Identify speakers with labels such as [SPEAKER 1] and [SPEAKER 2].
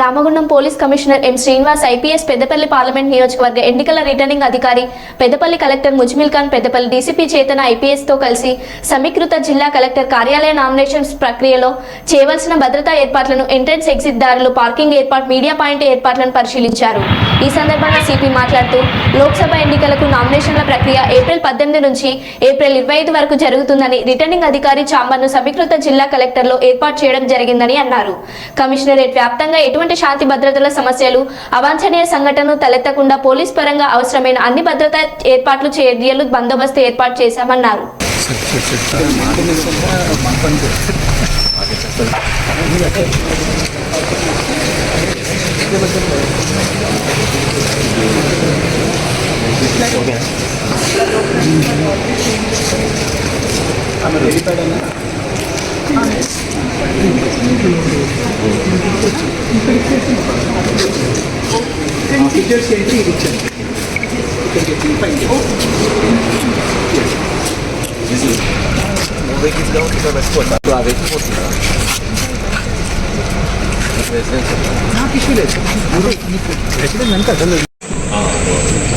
[SPEAKER 1] Ramagundam police commissioner M Srinivas IPS Peddapalli parliament నియోజకవర్గ ఎన్నికల returning అధికారి పెద్దపల్లి కలెక్టర్ ముజ్మిల్ ఖాన్ పెద్దపల్లి డీసీపీ చేతన ఐపీఎస్తో కలిసి సమీకృత జిల్లా కలెక్టర్ కార్యాలయ నామినేషన్స్ ప్రక్రియలో చేయవలసిన భద్రతా ఏర్పాట్లను ఎంట్రన్స్ ఎగ్జిట్ దారులు పార్కింగ్ ఏర్పాటు మీడియా పాయింట్ ఏర్పాట్లను పరిశీలించారు. ఈ సందర్భంగా సిపి మాట్లాడుతూ లోక్సభ ఎన్నికలకు నామినేషన్ల ప్రక్రియ ఏప్రిల్ పద్దెనిమిది నుంచి ఏప్రిల్ ఇరవై ఐదు వరకు జరుగుతుందని రిటర్నింగ్ అధికారి చాంబర్ను సమీకృత జిల్లా కలెక్టర్లో ఏర్పాటు చేయడం జరిగిందని అన్నారు. కమిషనరేట్ వ్యాప్తంగా ఎటువంటి శాంతి భద్రతల సమస్యలు అవాంఛనీయ సంఘటనలు తలెత్తకుండా పోలీస్ పరంగా అవసరమైన అన్ని భద్రతా ఏర్పాట్లు చర్యలు బందోబస్తు ఏర్పాటు చేశామన్నారు.
[SPEAKER 2] ఫీచర్స్ ఏంటి ఇది ఇచ్చాను ఇక్కడ చెప్పి ఫైన్
[SPEAKER 3] వెహికల్స్ కాబట్టి ఇక్కడ పెట్టుకోవచ్చు అప్పుడు ఆ వెహికల్ పోతుందా రెసిడెన్షియల్
[SPEAKER 2] నాకు ఇష్యూ లేదు అంటే నీకు రెసిడెంట్ వెనక అసలు